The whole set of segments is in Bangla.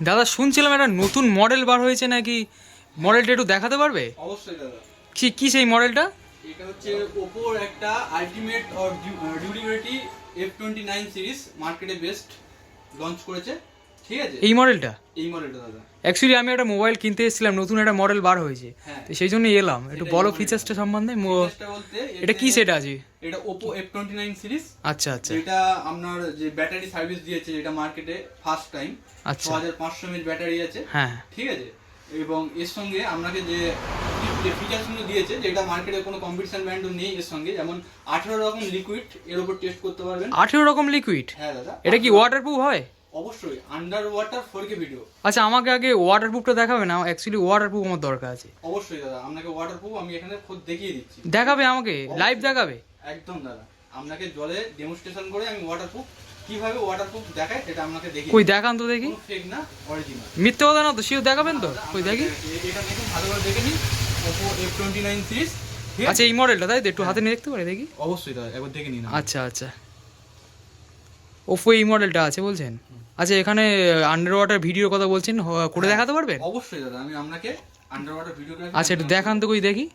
দাদা শুনছিলাম একটা নতুন মডেল বার হয়েছে নাকি? মডেলটা একটু দেখাতে পারবে? অবশ্যই দাদা। কি কি সেই মডেলটা এটা হচ্ছে ওপোর একটা ultimate or durability F twenty nine series মার্কেটে বেস্ট লঞ্চ করেছে। ঠিক আছে? এই মডেলটা এই মডেলটা দাদা। অ্যাকচুয়ালি আমি একটা মোবাইল কিনতে এসেছিলাম নতুন একটা মডেল বার হয়েছে। হ্যাঁ। তো সেই জন্যই এলাম। একটু বলো ফিচার্সটা সম্বন্ধে। এটা কি সেট আছে? এটা Oppo F twenty nine series আচ্ছা আচ্ছা। এটা আপনার যে ব্যাটারি সার্ভিস দিয়েছে যেটা মার্কেটে ফার্স্ট টাইম আচ্ছা। হাজার পাঁচশো এমএচ ব্যাটারি আছে। হ্যাঁ। ঠিক আছে? এবং এর সঙ্গে আপনাকে যে যে ফিচার্সগুলো দিয়েছে যেটা মার্কেটে কোনো কম্পিটিশন ব্র্যান্ডও নেই এর সঙ্গে যেমন আঠেরো রকম লিকুইড এর উপর টেস্ট করতে পারবেন। আঠেরো রকম লিকুইড হ্যাঁ দাদা। এটা কি ওয়াটারপ্রুফ হয়? অবশ্যই under water four K video আচ্ছা আমাকে আগে ওয়াটারপ্রুফটা দেখাবে না? অ্যাকচুয়ালি ওয়াটারপ্রুফ আমার দরকার আছে। অবশ্যই দাদা আপনাকে ওয়াটার প্রুফ আমি এখানে খোদ দেখিয়ে দিচ্ছি। দেখাবে আমাকে? লাইভ দেখাবে? একদম দাদা আপনাকে জলে ডেমনস্ট্রেশন করে আমি ওয়াটার প্রুফ কীভাবে ওয়াটার প্রুফ দেখায় সেটা আপনাকে দেখিয়ে কই দেখান তো দেখি। ফেক না অরিজিনাল মিথ্যে কথা না তো সেও দেখাবেন তো? কই দেখি। এটা দেখুন ভালো করে দেখে নিন টোয়েন্টি নাইন সিরিজ ঠিক আছে আচ্ছা এই মডেলটা তাই তো একটু হাতে নিয়ে দেখতে পারে দেখি। অবশ্যই দাদা একবার দেখে নিন। আচ্ছা আচ্ছা। ওপো এই মডেলটা আছে বলছেন? আচ্ছা এখানে আন্ডার ওয়াটার ভিডিওর কথা বলছেন করে দেখাতে পারবেন অবশ্যই দাদা আমি আপনাকে আন্ডার ওয়াটার ভিডিওগ্রাফি আচ্ছা একটু দেখান তো কই দেখি।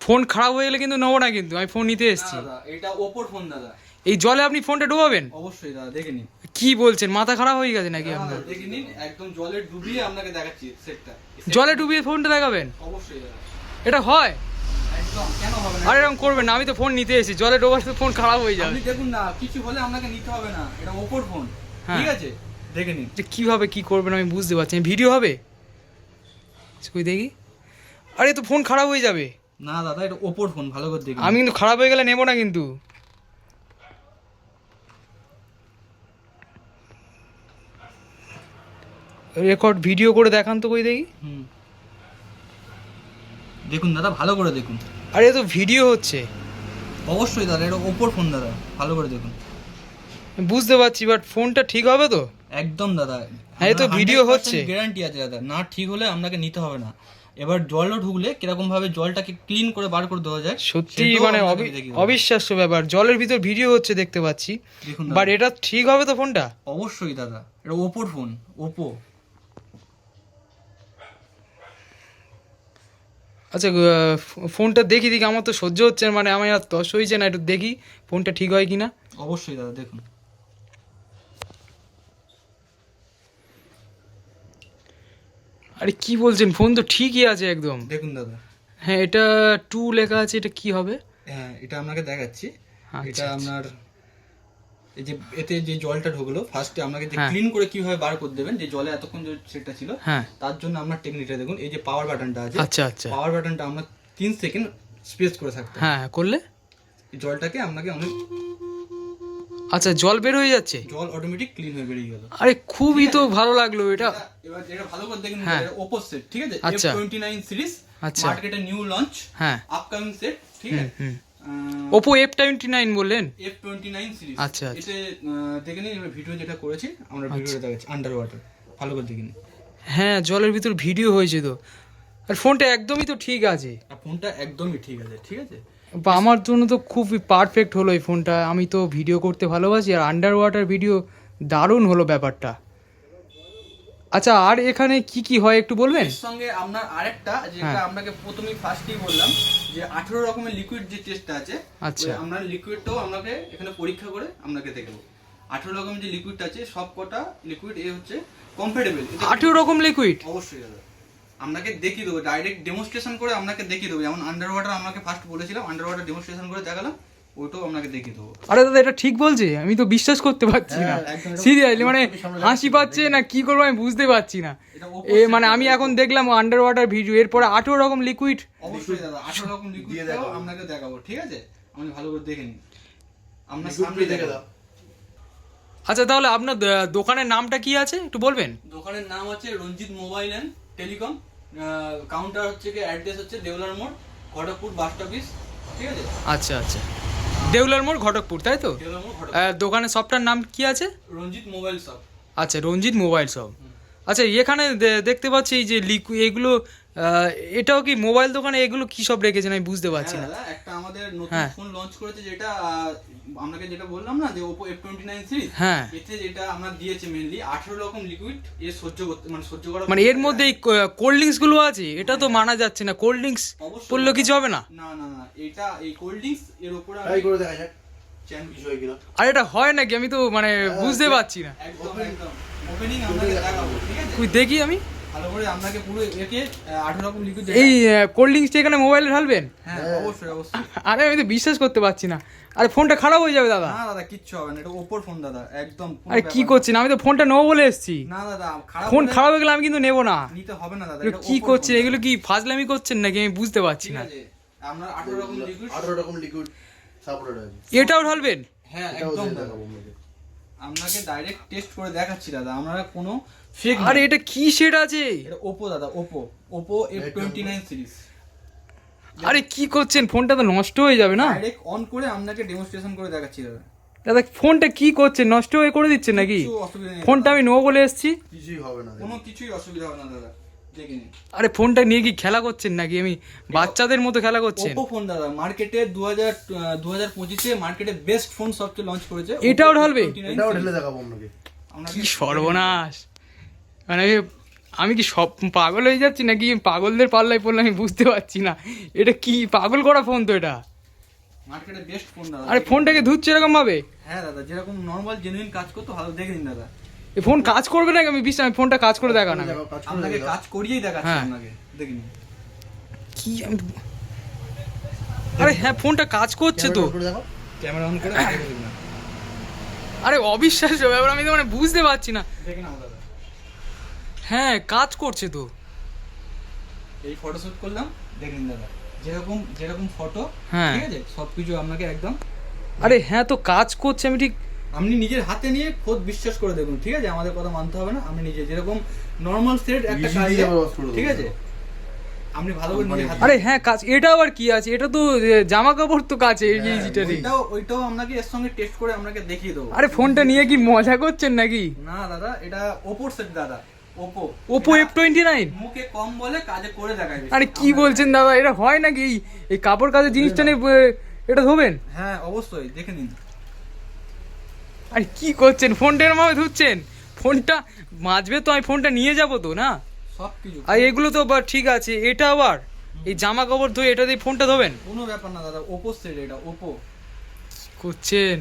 ফোন খারাপ হয়ে গেলে কিন্তু নেব না কিন্তু আমি ফোন নিতে এসেছি। দাদা এটা ওপোর ফোন দাদা। এই জলে আপনি ফোনটা ডুবাবেন? অবশ্যই দাদা দেখে নিন। কি বলছেন মাথা খারাপ হয়ে গেছে নাকি আপনার? দেখে নিন একদম জলে ডুবিয়ে আপনাকে দেখাচ্ছি সেটটা জলে ডুবিয়ে ফোনটা দেখাবেন? অবশ্যই দাদা। এটা হয় একদম কেন হবে না আর এরকম করবেন না আমি তো ফোন নিতে এসেছি জলে ডোবালে তো ফোন খারাপ হয়ে যাবে। দেখুন না কিছু হলে আপনাকে নিতে হবে না এটা ওপোর ফোন হ্যাঁ। ঠিক আছে? দেখে নিন। যে কীভাবে কি করবেন আমি বুঝতে পারছি। ভিডিও হবে? কই দেখি। আরে তো ফোন খারাপ হয়ে যাবে। না দাদা এটা ওপোর ফোন ভালো করে দেখুন। আমি কিন্তু খারাপ হয়ে গেলে নেব না কিন্তু। রেকর্ড ভিডিও করে দেখান তো কই দেখি। হুম। দেখুন দাদা ভালো করে দেখুন। আরে তো ভিডিও হচ্ছে। অবশ্যই দাদা এটা ওপোর ফোন দাদা ভালো করে দেখুন। বুঝতে পারছি বাট ফোনটা ঠিক হবে তো? একদম দাদা হ্যাঁ, তো video হচ্ছে। গ্যারান্টি আছে দাদা না ঠিক হলে আপনাকে নিতে হবে না। এবার জলও ঢুকলে কীরকম ভাবে জলটাকে ক্লিন করে বার করে দেওয়া যায় সত্যি মানে। অবিশ্বাস্য ব্যাপার জলের ভিতর ভিডিও হচ্ছে দেখতে পাচ্ছি। বাট এটা ঠিক হবে তো ফোনটা? অবশ্যই দাদা এটা ওপোর ফোন ওপো। আচ্ছা ফোনটা দেখি দেখি আমার তো সহ্য হচ্ছে না, মানে আমার আর তস হয়েছে না একটু দেখি ফোনটা ঠিক হয় কিনা। অবশ্যই দাদা দেখুন। আরে কি বলছেন? ফোন তো ঠিকই আছে একদম। দেখুন দাদা। হ্যাঁ এটা টু লেখা আছে এটা কি হবে? হ্যাঁ এটা আপনাকে দেখাচ্ছি। আচ্ছা, এটা আচ্ছা। আপনার এই যে এতে যে জলটা ঢুকলো ফার্স্টে আপনাকে যে হ্যাঁ। ক্লিন করে কীভাবে বার করে দেবেন যে জলে এতক্ষণ যে সেটা ছিল হ্যাঁ। তার জন্য আপনার টেকনিকটা দেখুন এই যে পাওয়ার বাটনটা আছে আচ্ছা আচ্ছা। পাওয়ার বাটনটা আমরা তিন সেকেন্ড স্পেস করে থাকতে হ্যাঁ করলে? জলটাকে আপনাকে অনেক আচ্ছা জল বের হয়ে যাচ্ছে? জল অটোমেটিক ক্লিন হয়ে বেরিয়ে গেল। আরে খুবই তো ভালো লাগল এটা। এবার এটা ভালো করে দেখুন হ্যাঁ। এটা ওপো সেট ঠিক আছে? এফ আচ্ছা। টোয়েন্টি নাইন সিরিজ আচ্ছা। মার্কেটে নিউ লঞ্চ হ্যাঁ। আপকামিং সেট ঠিক আছে? হুম। ওপো এফ টোয়েন্টি নাইন বললেন? এফ টোয়েন্টি নাইন সিরিজ আচ্ছা, আচ্ছা। এতে দেখে নিন এবার ভিডিও যেটা করেছি আমরা ভিডিওটা দেখাচ্ছি আন্ডার ওয়াটার ভালো করে দেখে নিন। হ্যাঁ জলের ভিতর ভিডিও হয়েছে তো। আর ফোনটা একদমই তো ঠিক আছে। ফোনটা একদমই ঠিক আছে ঠিক আছে? বা আমার জন্য তো খুবই পারফেক্ট হলো এই ফোনটা আমি তো ভিডিও করতে ভালোবাসি আর আন্ডার ওয়াটার ভিডিও দারুণ হলো ব্যাপারটা। আচ্ছা আর এখানে কি কি হয় একটু বলবেন? এর সঙ্গে আপনার আরেকটা যেটা হ্যাঁ। আপনাকে প্রথমেই ফার্স্টেই বললাম যে আঠেরো রকমের লিকুইড যে টেস্টটা আছে আচ্ছা। আমরা লিকুইডটাও আপনাকে এখানে পরীক্ষা করে আপনাকে দেখব। আঠেরো রকমের যে লিকুইডটা আছে সব কটা লিকুইড এ হচ্ছে কমফোর্টেবল আঠেরো রকম লিকুইড অবশ্যই দাদা। আপনাকে দেখিয়ে দেবো ডাইরেক্ট ডেমনস্ট্রেশন করে আপনাকে দেখিয়ে দেবো। যেমন আন্ডার ওয়াটার আপনাকে ফার্স্ট বলেছিলাম আন্ডার ওয়াটার ডেমনস্ট্রেশন করে দেখালাম। ওইটাও আপনাকে দেখিয়ে দেবো। আরে দাদা এটা ঠিক বলছে আমি তো বিশ্বাস করতে পারছি না। হ্যাঁ, সিরিয়াসলি মানে হাসি পাচ্ছে না কি করব আমি বুঝতে পারছি না। এ মানে আমি এখন দেখলাম আন্ডার ওয়াটার ভিডিও এরপরে আঠেরো রকম লিকুইড অবশ্যই দাদা আঠারো রকম লিকুইড আপনাকে দেখাবো ঠিক আছে? আপনি ভালো করে দেখে নিন আপনার সামনে দেখে দাও। আচ্ছা তাহলে আপনার দোকানের নামটা কি আছে? একটু বলবেন? দোকানের নাম হচ্ছে Ranjit mobile and telecom. Counter হচ্ছে কি অ্যাড্রেস হচ্ছে দেওলার মোড় ঘটকপুর বাস অফিস ঠিক আছে? আচ্ছা আচ্ছা। দেউলার মোড় ঘটকপুর তাই তো? দোকানের শপটার নাম কি আছে? রঞ্জিত মোবাইল শপ আচ্ছা রঞ্জিত মোবাইল শপ আচ্ছা এখানে দেখতে পাচ্ছি যে লিকু এগুলো এটাও কি মোবাইল দোকানে এগুলো কি সব রেখেছেন? আমি বুঝতে পারছি হ্যাঁ না। একটা আমাদের নতুন হ্যাঁ। ফোন লঞ্চ করেছে যেটা আপনাকে যেটা বললাম না যে Oppo F29 সিরিজ হ্যাঁ। এতে যেটা আমরা দিয়েছি মেইনলি 18 রকম লিকুইড এ সহ্য করতে মানে সহ্য করা মানে এর মধ্যে কোল্ড ড্রিঙ্কসগুলো আছে এটা তো মানা যাচ্ছে না। কোল্ড ড্রিঙ্কস পড়লে কিছু হবে না। না না না এটা এই কোল্ড ড্রিঙ্কস এর উপরে ট্রাই করে দেখা যাক। হয় আর এটা হয় নাকি? আমি তো মানে বুঝতে পারছি না। একদম একদম। ওপেনিং আপনাকে দেখাবো ঠিক আছে? দেখি আমি। ভালো করে আপনাকে পুরো একে আঠারো রকম লিকুইড এই কোল্ড ড্রিঙ্কসটা এখানে মোবাইলে ঢালবেন? হ্যাঁ অবশ্যই অবশ্যই। আরে আমি তো বিশ্বাস করতে পারছি না। আরে ফোনটা খারাপ হয়ে যাবে দাদা। না দাদা কিচ্ছু হবে না এটা ওপোর ফোন দাদা একদম আরে কি করছেন? আমি তো ফোনটা নেব বলে এসেছি। না। দাদা খারাপ ফোন খারাপ হয়ে গেলে আমি কিন্তু নেব না। নিতে হবে না দাদা এগুলো কি করছেন। এগুলো কি ফাজলামি করছেন নাকি? আমি বুঝতে পারছি না। আঠারো রকম লিকুইড আঠারো রকম লিকুইড সাপোর্টেড আছে এটাও ঢালবেন? হ্যাঁ একদম আপনাকে ডাইরেক্ট টেস্ট করে দেখাচ্ছি দাদা। আমরা কোনো ফেক আরে এটা কি সেট আছে? এটা ওপো দাদা Oppo Oppo F twenty nine series আরে কি করছেন? ফোনটা তো নষ্ট হয়ে যাবে না? ডাইরেক্ট অন করে আপনাকে ডেমনস্ট্রেশন করে দেখাচ্ছি দাদা। দাদা ফোনটা কি করছে? নষ্ট হয়ে করে দিচ্ছেন নাকি? ফোনটা আমি নেব বলে এসেছি। কিছুই হবে না কোনো কিছুই অসুবিধা হবে না দাদা। আরে ফোনটা নিয়ে কি খেলা করছেন নাকি? আমি বাচ্চাদের মতো খেলা করছেন। ওপো ফোন দাদা মার্কেটে দু হাজার দু হাজার পঁচিশে মার্কেটে বেস্ট ফোন সবচেয়ে লঞ্চ করেছে। এটাও ঢালবে? F29 এটাও। ঢেলে দেখাবো আপনাকে। আপনাকে কি সর্বনাশ। মানে আমি কি সব পাগল হয়ে যাচ্ছি নাকি? পাগলদের পাল্লায় পড়লে আমি বুঝতে পারছি না। এটা কি পাগল করা ফোন তো এটা? মার্কেটে বেস্ট ফোন দাদা। আরে ফোনটাকে ধুচ্ছে এরকম ভাবে হ্যাঁ দাদা যেরকম নর্মাল জেনুইন কাজ করতো ভালো দেখে নিন দাদা। এই ফোন কাজ করবে নাকি? আমি বিশ্বাস আমি ফোনটা কাজ করে দেখান দেখাও, কাজ আপনাকে কাজ করিয়েই দেখাচ্ছি হ্যাঁ। আপনাকে। দেখে নিন কি আমি আরে হ্যাঁ ফোনটা কাজ করছে তো। ক্যামেরা অন করে না। আরে অবিশ্বাস্য ব্যাপার আমি তো মানে বুঝতে পারছি না। দেখে নাও দাদা। হ্যাঁ কাজ করছে তো। এই ফটো শুট করলাম দেখে নিন দাদা। যেরকম যেরকম ফটো হ্যাঁ। ঠিক আছে? সবকিছু আপনাকে একদম আরে হ্যাঁ তো কাজ করছে আমি ঠিক আপনি নিজের হাতে নিয়ে খোদ বিশ্বাস করে দেখুন ঠিক আছে? আমাদের কথা মানতে হবে না আপনি নিজে যেরকম নর্মাল সেট একটা কাজ। ঠিক আছে? আপনি ভালো করে নিজের হাতে আরে হ্যাঁ কাজ এটা আবার কি আছে? এটা তো জামা কাপড় তো কাছে এই যে ওইটাও ওইটাও আপনাকে এর সঙ্গে টেস্ট করে আপনাকে দেখিয়ে দেবো। আরে ফোনটা নিয়ে কি মজা করছেন নাকি? না দাদা এটা ওপোর সেট দাদা Oppo Oppo F twenty nine মুখে কম বলে কাজে করে দেখায় আরে কি বলছেন দাদা এটা হয় নাকি? এই- এই কাপড় কাজের জিনিসটা নিয়ে এটা ধোবেন? হ্যাঁ অবশ্যই দেখে নিন। আরে কি করছেন? ফোনটা এরম ধুচ্ছেন ফোনটা মাজবে তো আমি ফোনটা নিয়ে যাব তো না? সব কিছু। আর এগুলো তো ঠিক আছে এটা আবার? এই জামা কাপড় ধুয়ে এটা দিয়ে ফোনটা ধোবেন? কোনো ব্যাপার না দাদা ওপো সেট এটা ওপো। করছেন?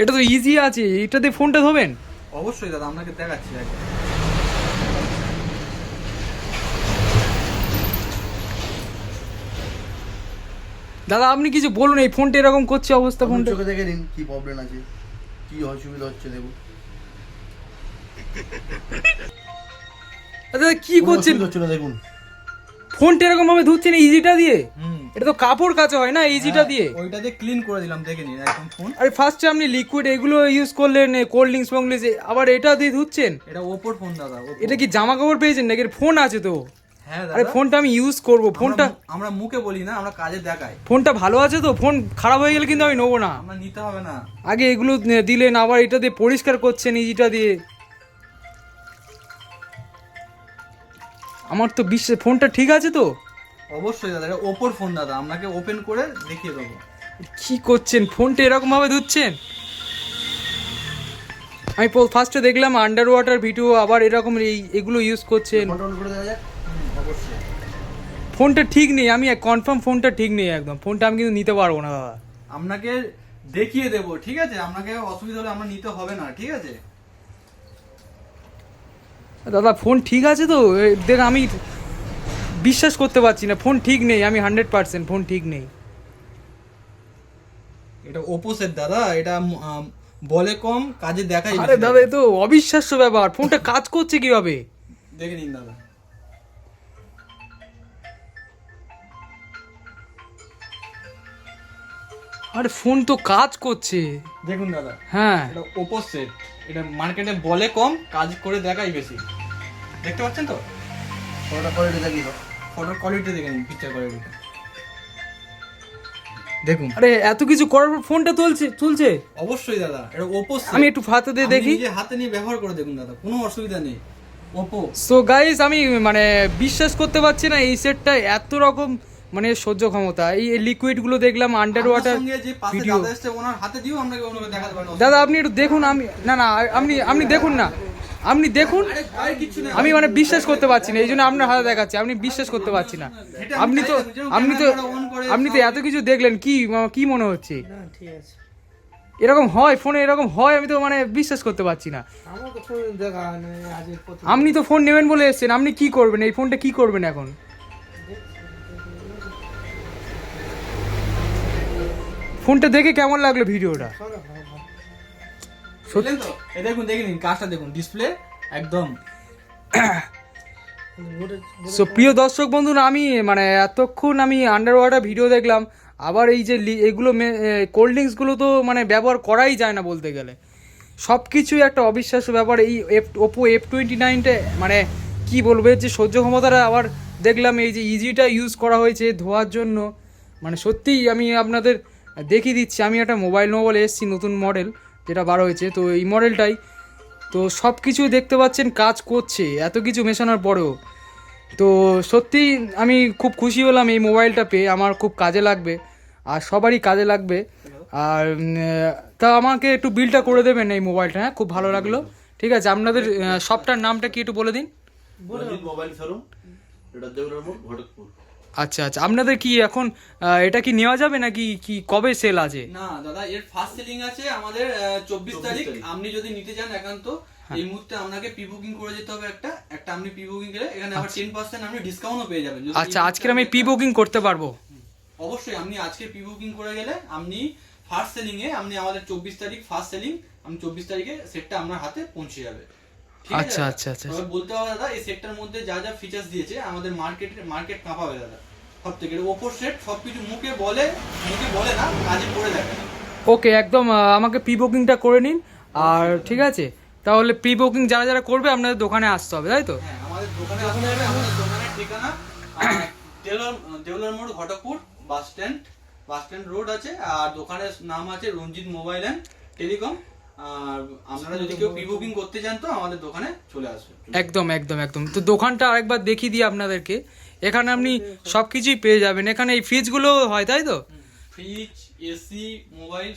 এটা তো ইজি আছে এটা দিয়ে ফোনটা ধোবেন? অবশ্যই দাদা আপনাকে দেখাচ্ছি দাদা আপনি কিছু বলুন এই ফোনটা এরকম করছে অবস্থা ফোনটা। চোখে দেখে নিন কি প্রবলেম আছে কি অসুবিধা হচ্ছে দেখুন। দাদা কি করছেন? হচ্ছে না দেখুন। ফোনটা এরকম ভাবে ধুচ্ছেন ইজিটা দিয়ে? হুম। এটা তো কাপড় কাচা হয় না ইজিটা হ্যাঁ, দিয়ে? ওইটা দিয়ে ক্লিন করে দিলাম দেখে নিন একদম ফোন আরে ফার্স্টে আপনি লিকুইড এগুলো ইউজ করলেন কোল্ড ড্রিঙ্কস ফোঙ্কলিংস আবার এটা দিয়ে ধুচ্ছেন? এটা ওপোর ফোন দাদা এটা কি জামা কাপড় পেয়েছেন নাকি? ফোন আছে তো। আরে ফোনটা আমি ইউজ করব। ফোনটা আমরা- আমরা মুখে বলি না আমরা কাজে দেখাই। ফোনটা ভালো আছে তো? ফোন খারাপ হয়ে গেলে কিন্তু আমি নেব না। আমরা নিতে হবে না। আগে এগুলো দিলেন আবার এটা দিয়ে পরিষ্কার করছেন ইজিটা দিয়ে। আমার তো বিশ্বাস ফোনটা ঠিক আছে তো? অবশ্যই দাদা এটা ওপোর ফোন দাদা আপনাকে ওপেন করে দেখিয়ে দেবো। কি করছেন? ফোনটা এরকম ভাবে ধুচ্ছেন? আমি ফার্স্টে দেখলাম আন্ডার ওয়াটার ভিডিও আবার এরকম এই এগুলো ইউজ করছেন। ফোনটা ঠিক নেই আমি কনফার্ম ফোনটা ঠিক নেই একদম। ফোনটা আমি কিন্তু নিতে পারব না দাদা। আপনাকে দেখিয়ে দেবো ঠিক আছে? আপনাকে অসুবিধা হলে আমরা নিতে হবে না ঠিক আছে? দাদা ফোন ঠিক আছে তো? দেখ আমি বিশ্বাস করতে পারছি না ফোন ঠিক নেই আমি হান্ড্রেড পার্সেন্ট ফোন ঠিক নেই। এটা ওপোসের দাদা এটা বলে কম কাজে দেখাই আরে দাদা এ তো অবিশ্বাস্য ব্যাপার ফোনটা কাজ করছে কীভাবে? দেখে নিন দাদা। আরে ফোন তো কাজ করছে। দেখুন দাদা হ্যাঁ। এটা ওপো সেট এটা মার্কেটে বলে কম কাজ করে দেখাই বেশি। দেখতে পাচ্ছেন তো? ফটোটা কোয়ালিটি দাও ফটোর কোয়ালিটি দেখে নিন পিকচার কোয়ালিটি দেখুন। আরে এত কিছু করার পর ফোনটা তুলছে তুলছে? অবশ্যই দাদা এটা ওপো আমি একটু হাতে দিয়ে দেখি। নিজে হাতে নিয়ে ব্যবহার করে দেখুন দাদা কোনো অসুবিধা নেই। ওপো সো গাইস আমি মানে বিশ্বাস করতে পারছি না এই সেটটা এত রকম মানে সহ্য ক্ষমতা। এই লিকুইডগুলো দেখলাম আন্ডার ওয়াটার সঙ্গে যে পাশে ভিডিও দাদা আপনি একটু দেখুন আমি না না আপনি আপনি দেখুন না। আপনি দেখুন আরে আরে কিছু না। আমি মানে বিশ্বাস করতে পারছি না এই জন্য আপনার হাতে দেখাচ্ছি আপনি বিশ্বাস করতে পারছি না। আপনি তো আপনি তো আপনি তো এত কিছু দেখলেন কি কি মনে হচ্ছে? এরকম হয় ফোনে এরকম হয় আমি তো মানে বিশ্বাস করতে পারছি না। আপনি তো ফোন নেবেন বলে এসেছেন আপনি কি করবেন? এই ফোনটা কি করবেন এখন? ফোনটা দেখে কেমন লাগল ভিডিওটা? তো দেখুন দেখে নিন কাজটা দেখুন ডিসপ্লে একদম। সো প্রিয় দর্শক বন্ধুরা আমি মানে এতক্ষণ আমি আন্ডার ওয়াটার ভিডিও দেখলাম আবার এই যে এগুলো কোল্ড ড্রিঙ্কসগুলো তো মানে ব্যবহার করাই যায় না বলতে গেলে। সব কিছুই একটা অবিশ্বাস্য ব্যাপার এই এফ ওপো এফ টোয়েন্টি নাইনটা মানে কি বলব যে সহ্য ক্ষমতাটা আবার দেখলাম এই যে ইজিটা ইউজ করা হয়েছে ধোয়ার জন্য। মানে সত্যিই আমি আপনাদের দেখিয়ে দিচ্ছি আমি একটা মোবাইল মোবাইল এসেছি নতুন মডেল যেটা বার হয়েছে। তো এই মডেলটাই তো সব কিছু দেখতে পাচ্ছেন কাজ করছে এত কিছু মেশানোর পরেও। তো সত্যি আমি খুব খুশি হলাম এই মোবাইলটা পেয়ে আমার খুব কাজে লাগবে আর সবারই কাজে লাগবে। আর তা আমাকে একটু বিলটা করে দেবেন এই মোবাইলটা হ্যাঁ? খুব ভালো লাগল। ঠিক আছে আপনাদের শপটার নামটা কি একটু বলে দিন? মোবাইল শোরুম এটা ঘটকপুর আচ্ছা আচ্ছা। আপনাদের কি এখন আহ, এটা কি নেওয়া যাবে নাকি কি কবে সেল আছে? না দাদা এর ফার্স্ট সেলিং আছে আমাদের চব্বিশ 24 তারিখ। আপনি যদি নিতে চান একান্ত এই মুহূর্তে আপনাকে প্রি বুকিং করে যেতে হবে একটা। একটা আপনি প্রি বুকিং করে এখানে আবার টেন পার্সেন্ট আপনি ডিসকাউন্টও পেয়ে যাবেন। আচ্ছা আজকে আমি প্রি বুকিং করতে পারব। অবশ্যই আপনি আজকে প্রি বুকিং করে গেলে আপনি ফার্স্ট সেলিং এ আপনি আমাদের চব্বিশ তারিখ ফার্স্ট সেলিং আপনি চব্বিশ তারিখে সেটটা আপনার হাতে পৌঁছে যাবে। আচ্ছা, আচ্ছা, আচ্ছা। বলতে হবে দাদা এই সেটটার মধ্যে যা যা ফিচার্স দিয়েছে আমাদের মার্কেট মার্কেট কাঁপাবে দাদা। সব থেকে ওপর সেট সবকিছু মুখে বলে মুখে বলে না কাজে করে দেখে ওকে একদম আমাকে প্রি বুকিংটা করে নিন। আর ঠিক আছে? তাহলে প্রি বুকিং যারা যারা করবে আপনাদের দোকানে আসতে হবে তাই তো? হ্যাঁ আমাদের দোকানে আসতে হবে আমাদের দোকানের ঠিকানা দেউলার দেউলার মোড় Ghatakpur bus stand bus stand road আছে আর দোকানের নাম আছে রঞ্জিত মোবাইল অ্যান্ড টেলিকম। আর আপনারা যদি কেউ প্রি বুকিং করতে চান তো আমাদের দোকানে চলে আসবে। একদম একদম একদম। তো দোকানটা আরেকবার দেখিয়ে দিই আপনাদেরকে। এখানে আপনি সব কিছুই পেয়ে যাবেন। এখানে এই ফ্রিজগুলো হয় তাই তো? Fridge AC mobile.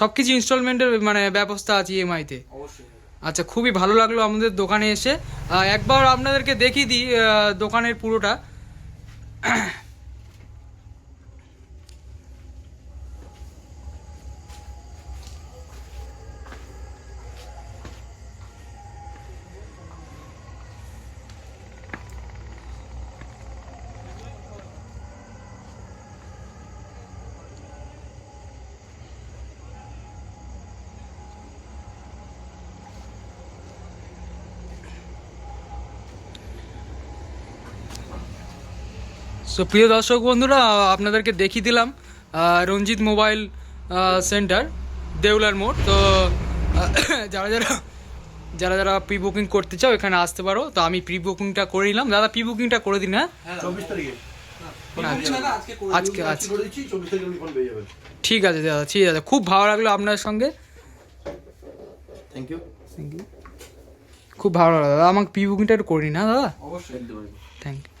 সব কিছু ইনস্টলমেন্টের মানে ব্যবস্থা আছে ইএমআইতে অবশ্যই। আচ্ছা খুবই ভালো লাগল আমাদের দোকানে এসে। একবার আপনাদেরকে দেখিয়ে দিই দোকানের পুরোটা। সো প্রিয় দর্শক বন্ধুরা আপনাদেরকে দেখিয়ে দিলাম রঞ্জিত মোবাইল সেন্টার দেউলার মোড়। তো যারা যারা যারা যারা প্রি বুকিং করতে চাও এখানে আসতে পারো। তো আমি প্রি বুকিংটা করে নিলাম। দাদা প্রি বুকিংটা করে দিন হ্যাঁ? হ্যাঁ চব্বিশ তারিখে। আজকে যাবেন। ঠিক আছে দাদা ঠিক আছে। খুব ভালো লাগল আপনার সঙ্গে। থ্যাংক ইউ খুব ভালো লাগল। দাদা আমাকে প্রি বুকিংটা একটু করে নিন হ্যাঁ দাদা? অবশ্যই। Thank you